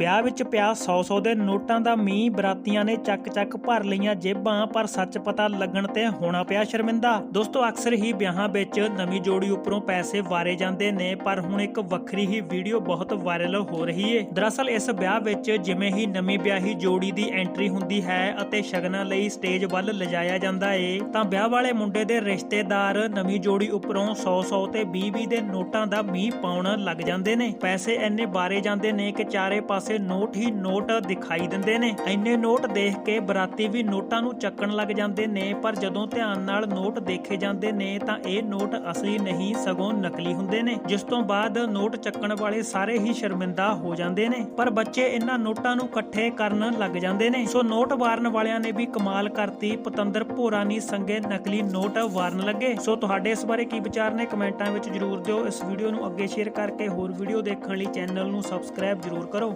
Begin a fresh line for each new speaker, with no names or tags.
ਵਿਆਹ ਵਿੱਚ ਪਿਆ 100-100 ਦੇ ਨੋਟਾਂ ਦਾ ਮੀਂਹ, ਬਰਾਤੀਆਂ ਨੇ ਚੱਕ-ਚੱਕ ਭਰ ਲਈਆਂ ਜੇਬਾਂ, ਪਰ ਸੱਚ ਪਤਾ ਲੱਗਣ ਤੇ ਹੋਣਾ ਪਿਆ ਸ਼ਰਮਿੰਦਾ। ਦੋਸਤੋ, ਅਕਸਰ ਹੀ ਵਿਆਹਾਂ ਵਿੱਚ ਨਵੀਂ ਜੋੜੀ ਉੱਪਰੋਂ ਪੈਸੇ ਵਾਰੇ ਜਾਂਦੇ ਨੇ, ਪਰ ਹੁਣ ਇੱਕ ਵੱਖਰੀ ਹੀ ਵੀਡੀਓ ਬਹੁਤ ਵਾਇਰਲ ਹੋ ਰਹੀ ਏ। ਦਰਅਸਲ, ਇਸ ਵਿਆਹ ਵਿੱਚ ਜਿਵੇਂ ਹੀ ਨਵੀਂ ਵਿਆਹੀ ਜੋੜੀ ਦੀ ਐਂਟਰੀ ਹੁੰਦੀ ਹੈ ਅਤੇ ਸ਼ਗਨਾਂ ਲਈ ਸਟੇਜ ਵੱਲ ਲਿਜਾਇਆ ਜਾਂਦਾ ਏ, ਤਾਂ ਵਿਆਹ ਵਾਲੇ ਮੁੰਡੇ ਦੇ ਰਿਸ਼ਤੇਦਾਰ ਨਵੀਂ ਜੋੜੀ ਉੱਪਰੋਂ 100-100 ਤੇ 20-20 ਦੇ ਨੋਟਾਂ ਦਾ ਮੀਂਹ ਪਾਉਣ ਲੱਗ ਜਾਂਦੇ ਨੇ। ਪੈਸੇ ਇੰਨੇ ਬਾਰੇ ਜਾਂਦੇ ਨੇ ਕਿ ਚਾਰੇ ਪਾਸੇ ਨੋਟ ਹੀ ਨੋਟ ਦਿਖਾਈ ਦਿੰਦੇ ਨੇ। ਇੰਨੇ ਨੋਟ ਦੇਖ ਕੇ ਬਰਾਤੀ ਵੀ ਨੋਟਾਂ ਨੂੰ ਚੱਕਣ ਲੱਗ ਜਾਂਦੇ ਨੇ, ਪਰ ਜਦੋਂ ਧਿਆਨ ਨਾਲ ਨੋਟ ਦੇਖੇ ਜਾਂਦੇ ਨੇ, ਤਾਂ ਇਹ ਨੋਟ ਅਸਲੀ ਨਹੀਂ, ਸਗੋਂ ਨਕਲੀ ਹੁੰਦੇ ਨੇ, ਜਿਸ ਤੋਂ ਬਾਅਦ ਨੋਟ ਚੱਕਣ ਵਾਲੇ ਸਾਰੇ ਹੀ ਸ਼ਰਮਿੰਦਾ ਹੋ ਜਾਂਦੇ ਨੇ। ਪਰ ਬੱਚੇ ਇਹਨਾਂ ਨੋਟਾਂ ਨੂੰ ਇਕੱਠੇ ਕਰਨ ਲੱਗ ਜਾਂਦੇ ਨੇ। ਸੋ ਨੋਟ ਵਾਰਨ ਵਾਲਿਆਂ ਨੇ ਵੀ ਕਮਾਲ ਕਰਤੀ। ਪਤੰਦਰ ਭੋਰਾਨੀ ਸੰਗੇ ਨਕਲੀ ਨੋਟ ਵਾਰਨ ਲੱਗੇ। ਸੋ ਤੁਹਾਡੇ ਇਸ ਬਾਰੇ ਕੀ ਵਿਚਾਰ ਨੇ ਕਮੈਂਟਾਂ ਵਿੱਚ ਜਰੂਰ ਦਿਓ। ਇਸ ਵੀਡੀਓ ਨੂੰ ਅੱਗੇ ਸ਼ੇਅਰ ਕਰਕੇ ਹੋਰ ਵੀਡੀਓ ਦੇਖਣ ਲਈ ਚੈਨਲ ਨੂੰ ਸਬਸਕ੍ਰਾਈਬ ਜਰੂਰ ਕਰੋ।